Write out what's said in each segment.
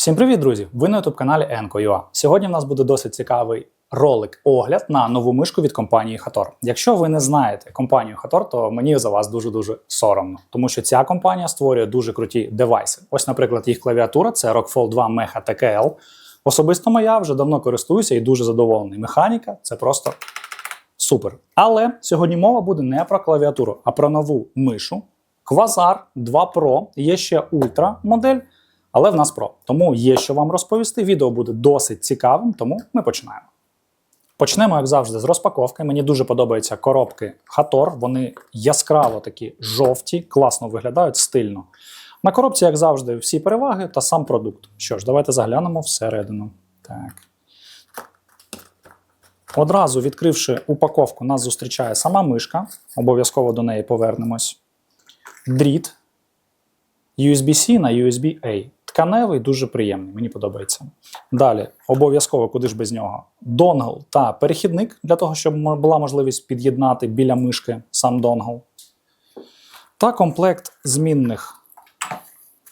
Всім привіт, друзі! Ви на youtube каналі Enco.ua. Сьогодні в нас буде досить цікавий ролик огляд на нову мишку від компанії Hator. Якщо ви не знаєте компанію Hator, то мені за вас дуже дуже соромно, тому що ця компанія створює дуже круті девайси. Ось, наприклад, їх клавіатура це Rockfall 2 Mecha TKL. Особисто моя вже давно користуюся і дуже задоволений. Механіка це просто супер. Але сьогодні мова буде не про клавіатуру, а про нову мишу. Quasar 2 Pro. Є ще ультра модель. Але в нас про. Тому є що вам розповісти. Відео буде досить цікавим, тому ми починаємо. Почнемо, як завжди, з розпаковки. Мені дуже подобаються коробки Hator. Вони яскраво такі жовті, класно виглядають, стильно. На коробці, як завжди, всі переваги та сам продукт. Що ж, давайте заглянемо всередину. Так. Одразу відкривши упаковку, нас зустрічає сама мишка. Обов'язково до неї повернемось. Дріт. USB-C на USB-A. Тканевий, дуже приємний, мені подобається. Далі, обов'язково, куди ж без нього, донгл та перехідник для того, щоб була можливість під'єднати біля мишки сам донгл. Та комплект змінних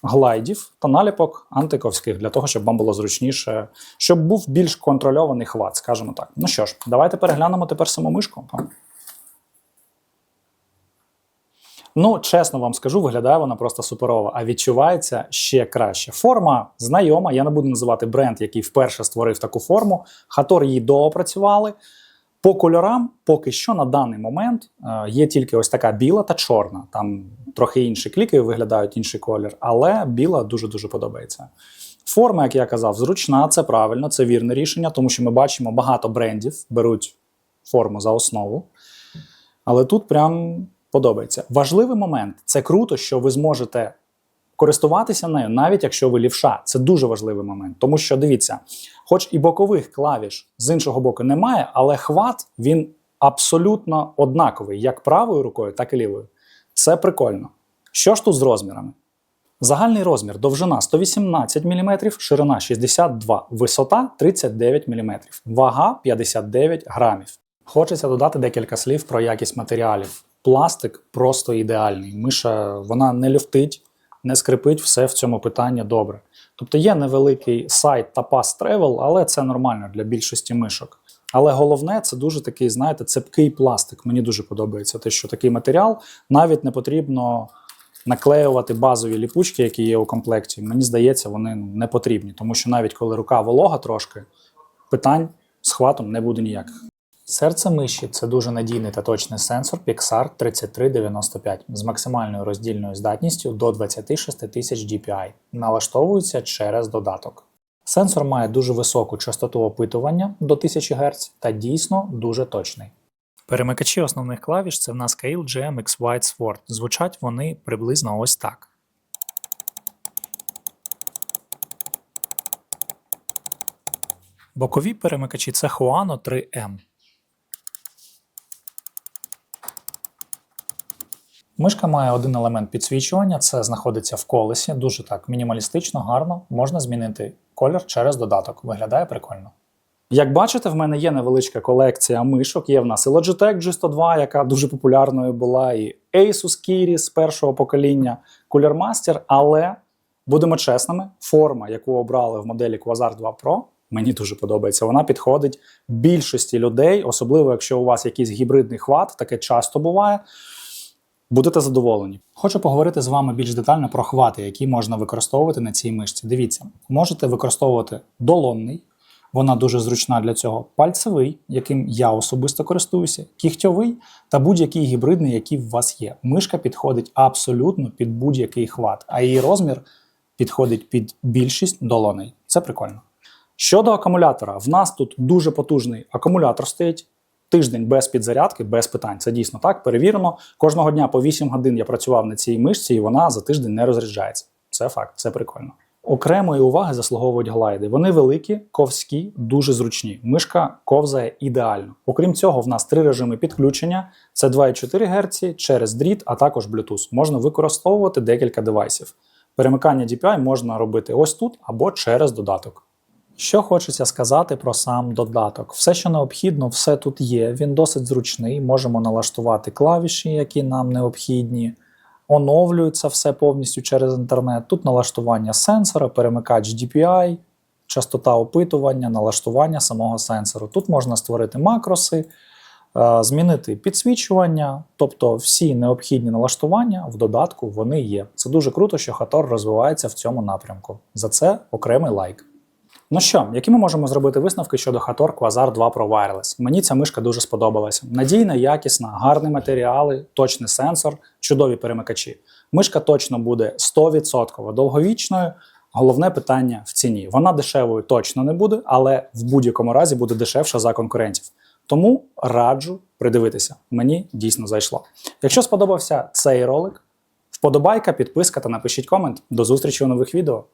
глайдів та наліпок антиковських, для того, щоб вам було зручніше, щоб був більш контрольований хват, скажімо так. Ну що ж, давайте переглянемо тепер саму мишку. Ну, чесно вам скажу, виглядає вона просто суперово, а відчувається ще краще. Форма знайома. Я не буду називати бренд, який вперше створив таку форму. Хатор її доопрацювали. По кольорам, поки що на даний момент е, є тільки ось така біла та чорна. Там трохи інші кліки виглядають інший колір, але біла дуже-дуже подобається. Форма, як я казав, зручна, це правильно, це вірне рішення, тому що ми бачимо, багато брендів беруть форму за основу. Але тут прям подобається. Важливий момент це круто, що ви зможете користуватися нею, навіть якщо ви лівша. Це дуже важливий момент. Тому що дивіться, хоч і бокових клавіш з іншого боку немає, але хват він абсолютно однаковий, як правою рукою, так і лівою. Це прикольно. Що ж тут з розмірами? Загальний розмір довжина 118 мм, ширина 62 висота 39 мм, вага 59 грамів. Хочеться додати декілька слів про якість матеріалів пластик просто ідеальний. Миша вона не люфтить, не скрипить, все в цьому питанні добре. Тобто є невеликий сайт та Pass Travel, але це нормально для більшості мишок. Але головне, це дуже такий, знаєте, цепкий пластик. Мені дуже подобається те, що такий матеріал навіть не потрібно наклеювати базові ліпучки, які є у комплекті. Мені здається, вони не потрібні, тому що навіть коли рука волога трошки, питань з хватом не буде ніяких. Серце миші це дуже надійний та точний сенсор Pixar 3395 з максимальною роздільною здатністю до 26 тисяч DPI. Налаштовується через додаток. Сенсор має дуже високу частоту опитування до 1000 Гц та дійсно дуже точний. Перемикачі основних клавіш це в нас Kail GM X White Sword. Звучать вони приблизно ось так. Бокові перемикачі це Huano 3M. Мишка має один елемент підсвічування, це знаходиться в колесі, дуже так мінімалістично, гарно. Можна змінити колір через додаток. Виглядає прикольно. Як бачите, в мене є невеличка колекція мишок. Є в нас і Logitech G102, яка дуже популярною була, і Asus Kirin з першого покоління, Cooler Master, але будемо чесними, форма, яку обрали в моделі Quasar 2 Pro, мені дуже подобається. Вона підходить більшості людей, особливо якщо у вас якийсь гібридний хват, таке часто буває. Будете задоволені. Хочу поговорити з вами більш детально про хвати, які можна використовувати на цій мишці. Дивіться, можете використовувати долонний, вона дуже зручна для цього, пальцевий, яким я особисто користуюся, кігтьовий та будь-який гібридний, який в вас є. Мишка підходить абсолютно під будь-який хват, а її розмір підходить під більшість долоней. Це прикольно. Щодо акумулятора, в нас тут дуже потужний акумулятор стоїть. Тиждень без підзарядки, без питань. Це дійсно так. Перевірено. Кожного дня по 8 годин я працював на цій мишці, і вона за тиждень не розряджається. Це факт, це прикольно. Окремої уваги заслуговують глайди. Вони великі, ковські, дуже зручні. Мишка ковзає ідеально. Окрім цього, в нас три режими підключення: це 2,4 Гц через дріт, а також Bluetooth. Можна використовувати декілька девайсів. Перемикання DPI можна робити ось тут або через додаток. Що хочеться сказати про сам додаток? Все, що необхідно, все тут є. Він досить зручний. Можемо налаштувати клавіші, які нам необхідні. оновлюється все повністю через інтернет. Тут налаштування сенсора, перемикач DPI, частота опитування, налаштування самого сенсору. Тут можна створити макроси, е, змінити підсвічування, тобто всі необхідні налаштування в додатку вони є. Це дуже круто, що Хатор розвивається в цьому напрямку. За це окремий лайк. Ну що, які ми можемо зробити висновки щодо Hator Quasar 2 Pro Wireless? Мені ця мишка дуже сподобалася. Надійна, якісна, гарні матеріали, точний сенсор, чудові перемикачі. Мишка точно буде 100% довговічною. Головне питання в ціні. Вона дешевою точно не буде, але в будь-якому разі буде дешевша за конкурентів. Тому раджу придивитися. Мені дійсно зайшло. Якщо сподобався цей ролик, вподобайка, підписка та напишіть комент. До зустрічі у нових відео.